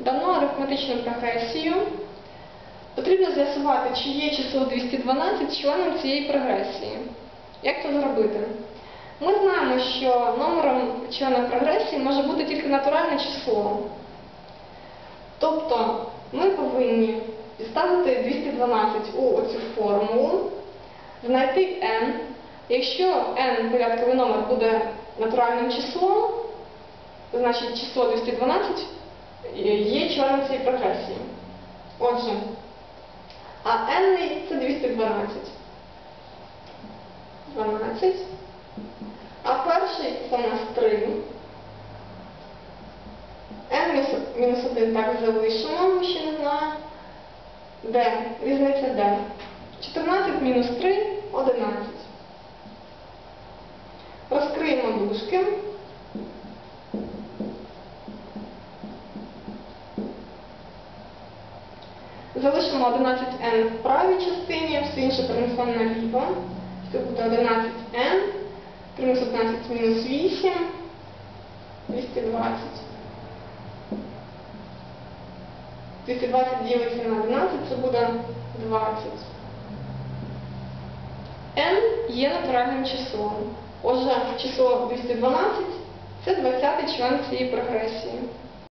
Дано арифметичну прогресію. Потрібно з'ясувати, чи є число 212 членом цієї прогресії. Як це зробити? Ми знаємо, що номером члена прогресії може бути тільки натуральне число. Тобто ми повинні підставити 212 у оцю формулу, знайти n. Якщо n порядковий номер буде натуральним числом, значить число 212 є членом цієї прогресії. Отже, а n це 212. 12. А перший це у нас 3. n мінус- мінус 1 так залишимо, ми ще не знаємо. d. Різниця d. 14 мінус 3 11. Розкриємо дужки. Залишимо 11n в правій частині, все інше перенесемо наліво. Це буде 11n. 3 мінус 11 мінус 8. 220. 220 ділиться на 11, це буде 20. n є натуральним числом. Отже, число 212 це 20 член цієї прогресії.